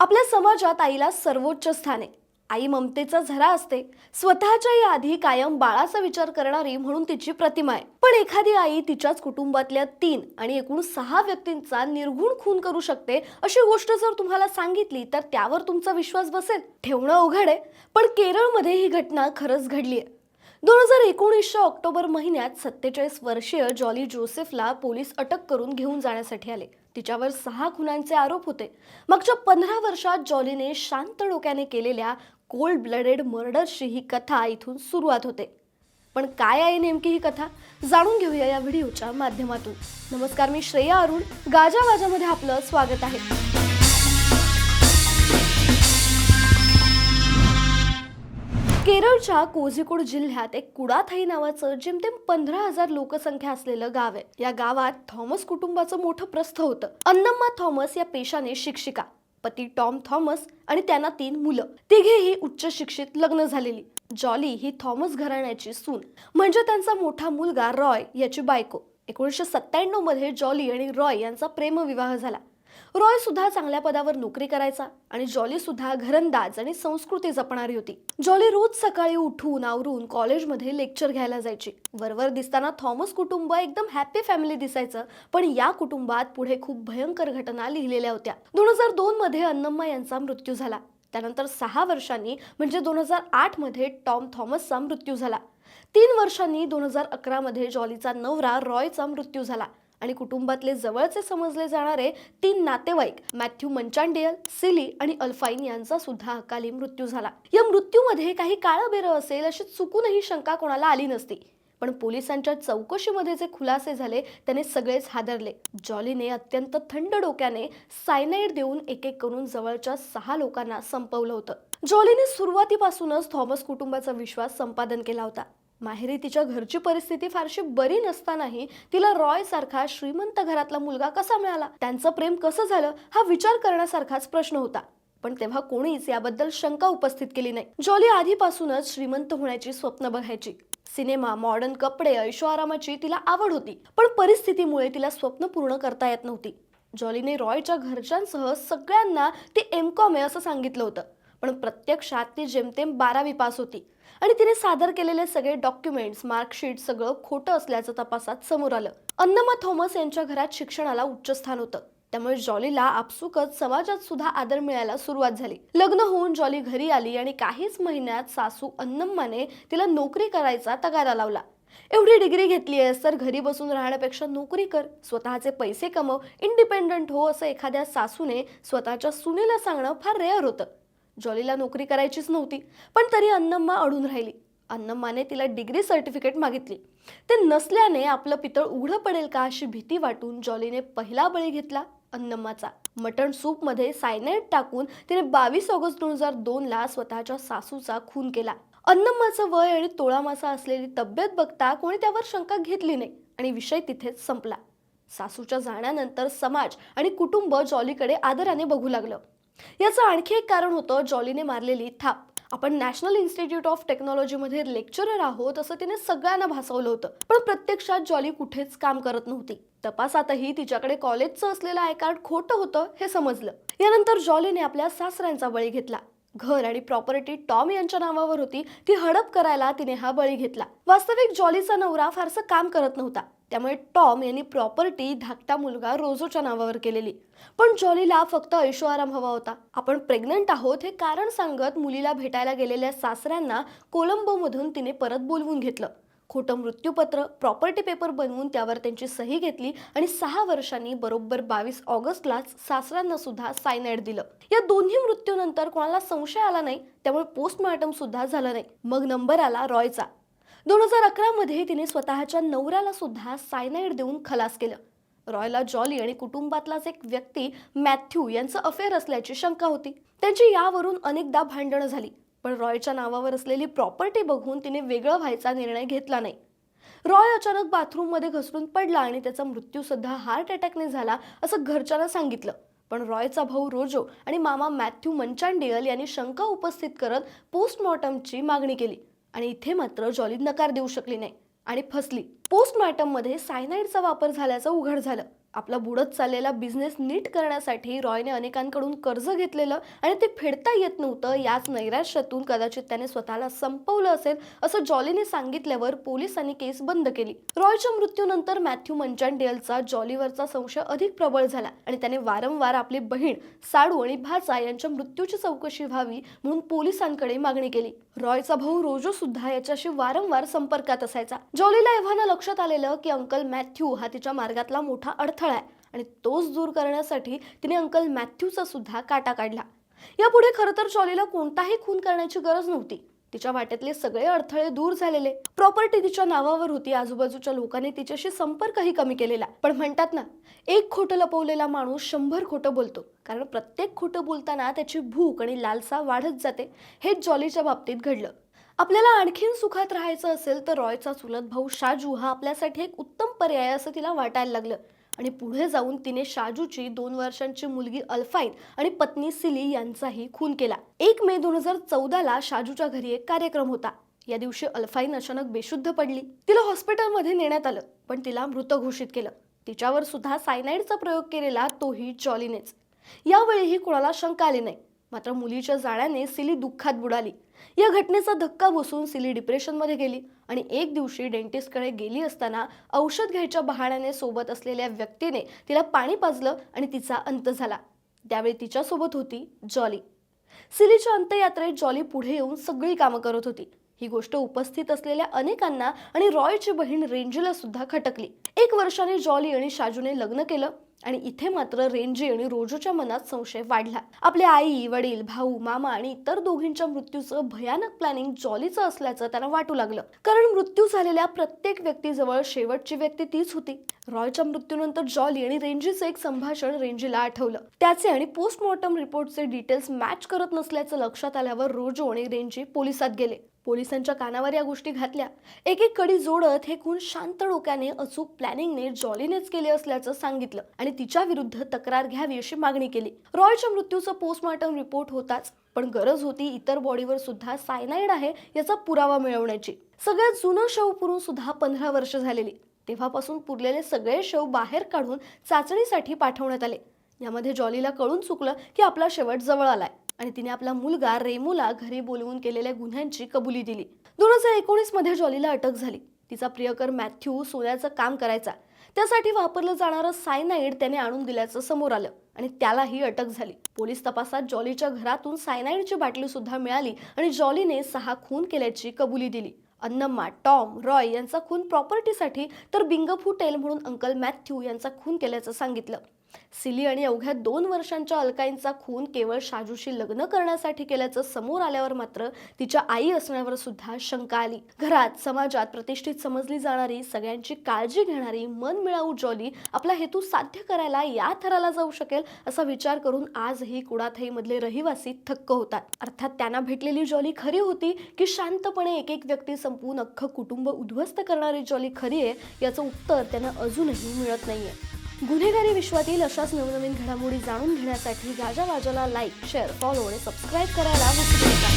आपल्या समाजात आईला सर्वोच्च स्थान आहे. आई ममतेचा झरा असते. स्वतःच्याही आधी कायम बाळाचा विचार करणारी म्हणून तिची प्रतिमा आहे. पण एखादी आई तिच्याच कुटुंबातल्या तीन आणि एकूण सहा व्यक्तींचा निर्घुण खून करू शकते अशी गोष्ट जर तुम्हाला सांगितली तर त्यावर तुमचा विश्वास बसेल. ठेवणं अवघड आहे. पण केरळमध्ये ही घटना खरंच घडली आहे. दोन हजार एकोणीसच्या ऑक्टोबर महिन्यात सत्तेचाळीस वर्षीय जॉली जोसेफला पोलीस अटक करून घेऊन जाण्यासाठी आले. तिच्यावर सहा खुनांचे आरोप होते. मागच्या पंधरा वर्षात जॉलीने शांत डोक्याने केलेल्या कोल्ड ब्लडेड मर्डरची ही कथा इथून सुरुवात होते. पण काय आहे नेमकी ही कथा? जाणून घेऊया या व्हिडिओच्या माध्यमातून. नमस्कार मी श्रेया अरुण. गाजा वाजामध्ये आपलं स्वागत आहे. केरळच्या कोझिकोड जिल्ह्यात एक कुडाथाई नावाचं जेमतेम पंधरा हजार लोकसंख्या असलेलं गाव आहे. या गावात थॉमस कुटुंबाचं मोठं प्रस्थ होतं. अन्नम्मा थॉमस या पेशाने शिक्षिका पती टॉम थॉमस आणि त्यांना तीन मुलं. तिघेही उच्च शिक्षित लग्न झालेली. जॉली ही थॉमस घराण्याची सून. म्हणजे त्यांचा मोठा मुलगा रॉय याची बायको. एकोणीसशे सत्त्याण्णवमध्ये जॉली आणि रॉय यांचा प्रेमविवाह झाला. रॉय सुद्धा चांगल्या पदावर नोकरी करायचा आणि जॉली सुद्धा घरंदाज आणि संस्कृती जपणारी होती. जॉली रोज सकाळी उठून आवरून कॉलेजमध्ये लेक्चर घ्यायला जायची. वरवर दिसताना थॉमस कुटुंब एकदम हॅपी फॅमिली दिसायचं पण या कुटुंबात पुढे खूप भयंकर घटना लिहिलेल्या होत्या. दोन हजार दोन मध्ये अन्नम्मा यांचा मृत्यू झाला. त्यानंतर सहा वर्षांनी म्हणजे दोन हजार आठमध्ये टॉम थॉमसचा मृत्यू झाला. तीन वर्षांनी दोन हजार अकरा मध्ये जॉलीचा नवरा रॉयचा मृत्यू झाला. आणि कुटुंबातले जवळचे समजले जाणारे तीन नातेवाईक मॅथ्यू मंचांडियल सिली आणि अल्फाईन यांचा सुद्धा अकाली मृत्यू झाला. या मृत्यूमध्ये काही काळबेर असेल अशी चुकूनही शंका कोणाला आली नसती. पण पोलिसांच्या चौकशीमध्ये जे खुलासे झाले त्याने सगळेच हादरले. जॉलीने अत्यंत थंड डोक्याने सायनाईड देऊन एक एक करून जवळच्या सहा लोकांना संपवलं होतं. जॉलीने सुरुवातीपासूनच थॉमस कुटुंबाचा विश्वास संपादन केला होता. माहेरी तिच्या घरची परिस्थिती फारशी बरी नसतानाही तिला रॉय सारखा श्रीमंत घरातला मुलगा कसा मिळाला? त्यांचं प्रेम कसं झालं? हा विचार करण्यासारखाच प्रश्न होता. पण तेव्हा कोणीच याबद्दल शंका उपस्थित केली नाही. जॉली आधीपासूनच श्रीमंत होण्याची स्वप्न बघायची. सिनेमा मॉडर्न कपडे ऐशोआरामाची तिला आवड होती. पण परिस्थितीमुळे तिला स्वप्न पूर्ण करता येत नव्हती. जॉलीने रॉयच्या घरच्यांसह सगळ्यांना ती एम कॉम आहे असं सांगितलं होतं. पण प्रत्यक्षात ती जेमतेम बारावी पास होती. आणि तिने सादर केलेले सगळे डॉक्युमेंट्स मार्कशीट सगळं खोटं असल्याचं तपासात समोर आलं. अन्नमा थॉमस यांच्या घरात शिक्षणाला उच्च स्थान होतं. त्यामुळे जॉलीला आपसुकच समाजात सुद्धा आदर मिळायला सुरुवात झाली. लग्न होऊन जॉली घरी आली आणि काहीच महिन्यात सासू अन्नम्माने तिला नोकरी करायचा तगारा लावला. एवढी डिग्री घेतली आहेस तर घरी बसून राहण्यापेक्षा नोकरी कर. स्वतःचे पैसे कमव. इंडिपेंडंट हो असं एखाद्या सासूने स्वतःच्या सुनेला सांगणं फार रेअर होतं. जॉलीला नोकरी करायचीच नव्हती पण तरी अन्नम्मा अडून राहिली. अन्नम्माने तिला डिग्री सर्टिफिकेट मागितली. ते नसल्याने आपलं पितळ उघडं पडेल का अशी भीती वाटून जॉलीने पहिला बळी घेतला अन्नम्माचा मटण सूपमध्ये सायनाईड टाकून तिने बावीस ऑगस्ट दोन हजार दोनला स्वतःच्या सासूचा खून केला. अन्नम्माचं वय आणि तोळामासा असलेली तब्येत बघता कोणी त्यावर शंका घेतली नाही आणि विषय तिथेच संपला. सासूच्या जाण्यानंतर समाज आणि कुटुंब जॉलीकडे आदराने बघू लागलं. याचं आणखी एक कारण होतं जॉलीने मारलेली थाप. आपण नॅशनल इन्स्टिट्यूट ऑफ टेक्नॉलॉजीमध्ये लेक्चरर आहोत असं तिने सगळ्यांना भासवलं होतं. पण प्रत्यक्षात जॉली कुठेच काम करत नव्हती. तपासातही तिच्याकडे कॉलेजचं असलेलं आय कार्ड खोटं होतं हे समजलं. यानंतर जॉलीने आपल्या सासऱ्यांचा बळी घेतला. घर आणि प्रॉपर्टी टॉम यांच्या नावावर होती. ती हडप करायला तिने हा बळी घेतला. वास्तविक जॉलीचा नवरा फारसं काम करत नव्हता. त्यामुळे टॉम यांनी प्रॉपर्टी धाकटा मुलगा रोजोच्या नावावर केलेली. पण जॉलीला फक्त ऐशोआराम हवा होता. आपण प्रेग्नंट आहोत हे कारण सांगत मुलीला भेटायला गेलेल्या सासऱ्यांना कोलंबोमधून तिने परत बोलवून घेतलं. खोटं मृत्यूपत्र प्रॉपर्टी पेपर बनवून त्यावर त्यांची सही घेतली आणि सहा वर्षांनी बरोबर बावीस ऑगस्टलाच सासऱ्यांना सुद्धा सायनाईड दिलं. या दोन्ही मृत्यूनंतर कोणाला संशय आला नाही त्यामुळे पोस्टमॉर्टम सुद्धा झालं नाही. मग नंबर आला रॉयचा. दोन हजार अकरा मध्ये तिने स्वतःच्या नवऱ्याला सुद्धा सायनाईड देऊन खलास केलं. रॉयला जॉली आणि कुटुंबातलाच एक व्यक्ती मॅथ्यू यांचं अफेअर असल्याची शंका होती. त्यांची यावरून अनेकदा भांडणं झाली पण रॉयच्या नावावर असलेली प्रॉपर्टी बघून तिने वेगळं व्हायचा निर्णय घेतला नाही. रॉय अचानक बाथरूममध्ये घसरून पडला आणि त्याचा मृत्यू सुद्धा हार्ट अटॅकने झाला असं घरच्यांना सांगितलं. पण रॉयचा भाऊ रोजो आणि मामा मॅथ्यू मंचांडियल यांनी शंका उपस्थित करत पोस्टमॉर्टमची मागणी केली. आणि इथे मात्र जॉली नकार देऊ शकली नाही आणि फसली. पोस्टमॉर्टममध्ये सायनाईडचा वापर झाल्याचं उघड झालं. आपला बुडत चाललेला बिझनेस नीट करण्यासाठी रॉयने अनेकांकडून कर्ज घेतलेलं आणि ते फेडता येत नव्हतं. याच नैराश्यातून कदाचित त्याने स्वतःला संपवलं असेल असं जॉलीने सांगितल्यावर पोलिसांनी केस बंद केली. रॉयच्या मृत्यूनंतर मॅथ्यू मंचांडेलचा जॉलीवरचा संशय अधिक प्रबळ झाला आणि त्याने वारंवार आपली बहीण साडू आणि भाचा यांच्या मृत्यूची चौकशी व्हावी म्हणून पोलिसांकडे मागणी केली. रॉयचा भाऊ रोजो सुद्धा याच्याशी वारंवार संपर्कात असायचा. जॉलीला एव्हाना लक्षात आलेलं की अंकल मॅथ्यू हा तिच्या मार्गातला मोठा अडथळा आहे आणि तोच दूर करण्यासाठी तिने अंकल मॅथ्यूचा सुद्धा काटा काढला. यापुढे खरं तर जॉलीला कोणताही खून करण्याची गरज नव्हती. तिच्या वाट्यातले सगळे अडथळे दूर झालेले. प्रॉपर्टी तिच्या नावावर होती. आजूबाजूच्या लोकांनी तिच्याशी संपर्कही कमी केलेला. पण म्हणतात ना एक खोटं लपवलेला माणूस शंभर खोटं बोलतो. कारण प्रत्येक खोटं बोलताना त्याची भूक आणि लालसा वाढत जाते. हेच जॉलीच्या बाबतीत घडलं. आपल्याला आणखीन सुखात राहायचं असेल तर रॉयचा चुलत भाऊ शाजू हा आपल्यासाठी एक उत्तम पर्याय असं तिला वाटायला लागलं. आणि पुढे जाऊन तिने शाजूची दोन वर्षांची मुलगी अल्फाईन आणि पत्नी सिली यांचाही खून केला. एक मे दोन हजार चौदाला शाजूच्या घरी एक कार्यक्रम होता. या दिवशी अल्फाईन अचानक बेशुद्ध पडली. तिला हॉस्पिटलमध्ये नेण्यात आलं पण तिला मृत घोषित केलं. तिच्यावर सुद्धा सायनाईडचा प्रयोग केलेला तोही जॉलीनेच यावेळीही कोणाला शंका आली नाही. मात्र मुलीच्या जाण्याने सिली दुःखात बुडाली. या घटनेचा धक्का बसून सिली डिप्रेशनमध्ये गेली आणि एक दिवशी डेंटिस्टकडे गेली असताना औषध घ्यायच्या बहाण्याने सोबत असलेल्या व्यक्तीने तिला पाणी पाजलं आणि तिचा अंत झाला. त्यावेळी तिच्यासोबत होती जॉली. सिलीच्या अंत्ययात्रेत जॉली पुढे येऊन सगळी कामं करत होती. ही गोष्ट उपस्थित असलेल्या अनेकांना आणि रॉयची बहीण रेंजीला सुद्धा खटकली. एक वर्षाने जॉली आणि शाजूने लग्न केलं. आणि इथे मात्र रेंजी आणि रोजोच्या मनात संशय वाढला. आपले आई वडील भाऊ मामा आणि इतर दोघींच्या मृत्यूचं भयानक प्लॅनिंग जॉलीचं असल्याचं त्यांना वाटू लागलं. कारण मृत्यू झालेल्या प्रत्येक व्यक्तीजवळ शेवटची व्यक्ती तीच होती. रॉयच्या मृत्यूनंतर जॉली आणि रेंजीचं एक संभाषण रेंजीला आठवलं. त्याचे आणि पोस्टमॉर्टम रिपोर्टचे डिटेल्स मॅच करत नसल्याचं लक्षात आल्यावर रोजो आणि रेंजी पोलिसात गेले. पोलिसांच्या कानावर या गोष्टी घातल्या. एक एक कडी जोडत हे खून शांत डोक्याने अचूक प्लॅनिंगने जॉलीनेच केले असल्याचं सांगितलं आणि तिच्या विरुद्ध तक्रार घ्यावी अशी मागणी केली. रॉयच्या मृत्यूचं पोस्टमॉर्टम रिपोर्ट होताच पण गरज होती इतर बॉडीवर सुद्धा सायनाईड आहे याचा पुरावा मिळवण्याची. सगळ्यात जुनं शव पुरून सुद्धा पंधरा वर्ष झालेली. तेव्हापासून पुरलेले सगळे शव बाहेर काढून चाचणीसाठी पाठवण्यात आले. यामध्ये जॉलीला कळून चुकलं की आपला शेवट जवळ आलाय. आणि तिने आपला मुलगा रेमूला घरी बोलवून केलेल्या गुन्ह्यांची कबुली दिली. दोन हजार एकोणीसमध्ये जॉलीला अटक झाली. तिचा प्रियकर मॅथ्यू सोन्याचं काम करायचा. त्यासाठी वापरलं जाणारं सायनाईड त्याने आणून दिल्याचं समोर आलं आणि त्यालाही अटक झाली. पोलीस तपासात जॉलीच्या घरातून सायनाईडची बाटली सुद्धा मिळाली आणि जॉलीने सहा खून केल्याची कबुली दिली. अन्नम्मा टॉम रॉय यांचा खून प्रॉपर्टीसाठी तर बिंगफू टेल म्हणून अंकल मॅथ्यू यांचा खून केल्याचं सांगितलं. सिली आणि अवघ्या दोन वर्षांच्या अलकाईंचा खून केवळ शाजूशी लग्न करण्यासाठी केल्याचं समोर आल्यावर मात्र तिच्या आई असण्यावर सुद्धा शंका आली. घरात समाजात प्रतिष्ठित समजली जाणारी सगळ्यांची काळजी घेणारी मन मिळावू जॉली आपला हेतू साध्य करायला या थराला जाऊ शकेल असा विचार करून आजही कुडाथईमधले रहिवासी थक्क होतात. अर्थात त्यांना भेटलेली जॉली खरी होती की शांतपणे एक एक व्यक्ती संपवून अख्खं कुटुंब उद्ध्वस्त करणारी जॉली खरी आहे याचं उत्तर त्यांना अजूनही मिळत नाहीये. गुन्हेगारी विश्वातील अशाच नवनवीन घडामोडी जाणून घेण्यासाठी गाजावाजाला लाईक शेअर फॉलो आणि सबस्क्राईब करायला विसरू नका.